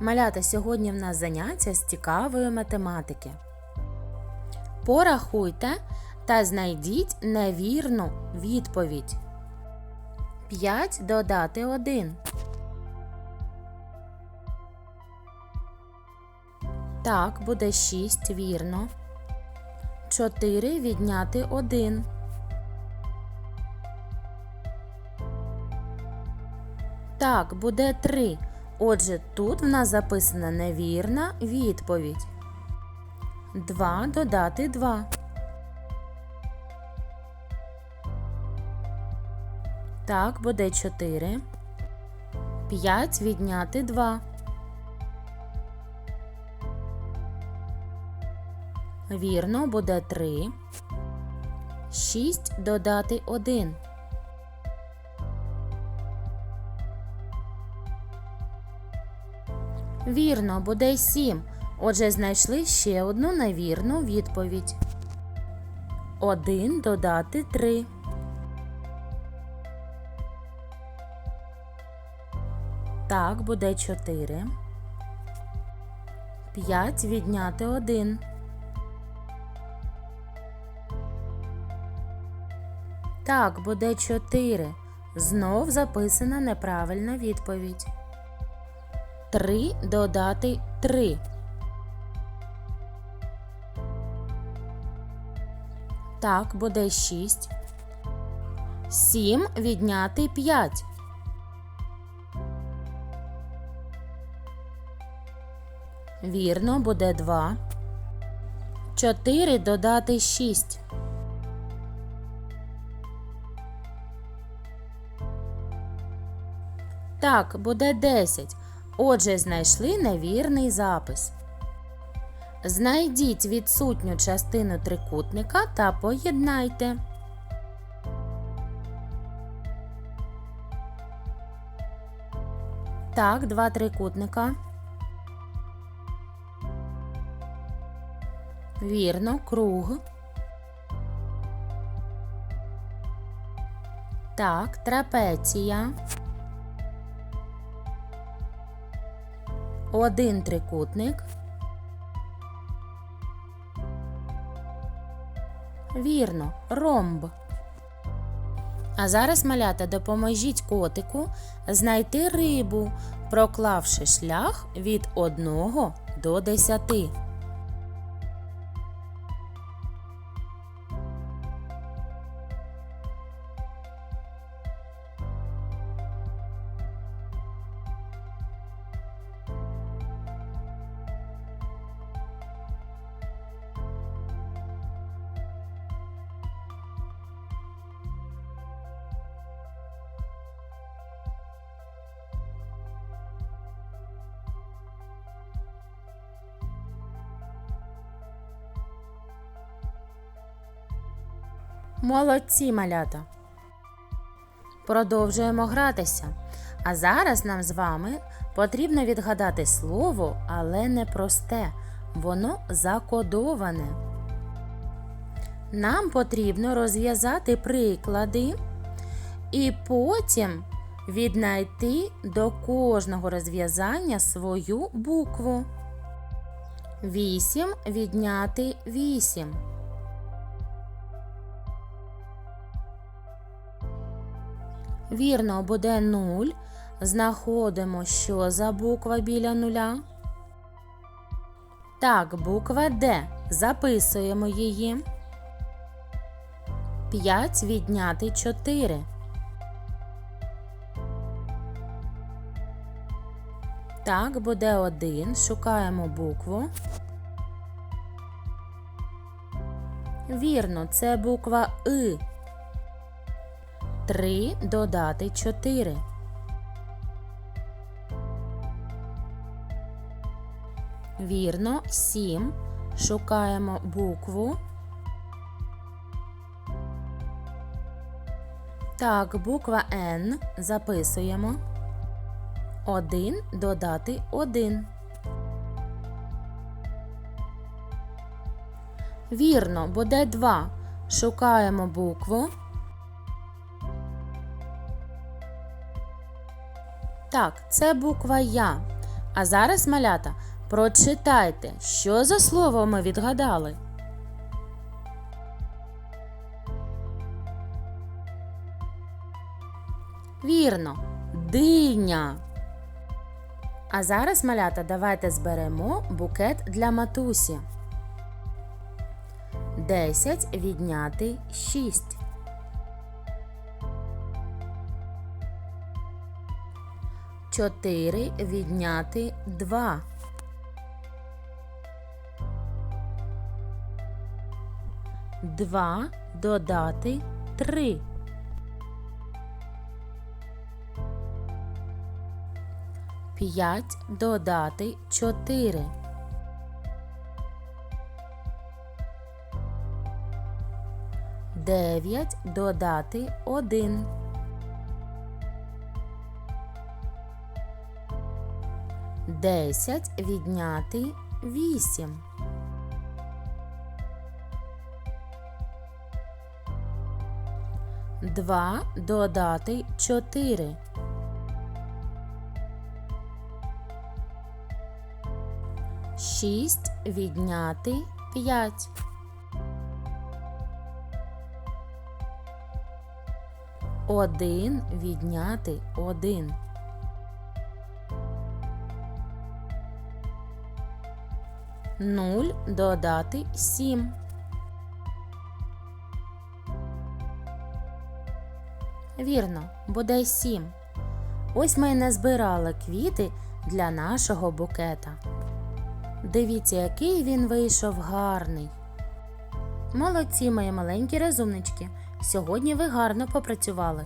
Малята, сьогодні в нас заняття з цікавої математики. Порахуйте та знайдіть невірну відповідь. 5 додати 1. Так, буде 6, вірно. 4 відняти 1. Так, буде 3. Отже, тут в нас записана невірна відповідь. 2 додати 2. Так, буде 4. 5 відняти 2. Вірно, буде 3. 6 додати 1. Вірно, буде 7. Отже, знайшли ще одну невірну відповідь. 1 додати 3. Так, буде 4. 5 відняти 1. Так, буде 4. Знов записана неправильна відповідь. 3 додати 3. Так, буде 6. 7 відняти 5. Вірно, буде 2. 4 додати 6. Так, буде 10. Отже, знайшли невірний запис. Знайдіть відсутню частину трикутника та поєднайте. Так, два трикутника. Вірно, круг. Так, трапеція. Один трикутник. Вірно, ромб. А зараз, малята, допоможіть котику знайти рибу, проклавши шлях від 1 до 10. Молодці малята. Продовжуємо гратися. А зараз нам з вами потрібно відгадати слово, але не просте. Воно закодоване. Нам потрібно розв'язати приклади і потім віднайти до кожного розв'язання свою букву. 8 відняти 8. Вірно, буде 0. Знаходимо, що за буква біля нуля. Так, буква Д. Записуємо її. 5 відняти 4. Так, буде 1. Шукаємо букву. Вірно, це буква И. 3 додати 4. Вірно, 7. Шукаємо букву. Так, буква Н записуємо. 1 додати 1. Вірно, буде 2. Шукаємо букву. Так, це буква Я. А зараз, малята, прочитайте, що за слово ми відгадали. Вірно, диня. А зараз, малята, давайте зберемо букет для матусі. 10 відняти 6. Чотири відняти два. Два додати три. П'ять додати чотири. Дев'ять додати один. Десять відняти вісім. Два додати чотири. Шість відняти п'ять. Один відняти один. Нуль додати сім. Вірно, буде сім. Ось ми й назбирали квіти для нашого букета. Дивіться, який він вийшов гарний. Молодці, мої маленькі розумнички. Сьогодні ви гарно попрацювали.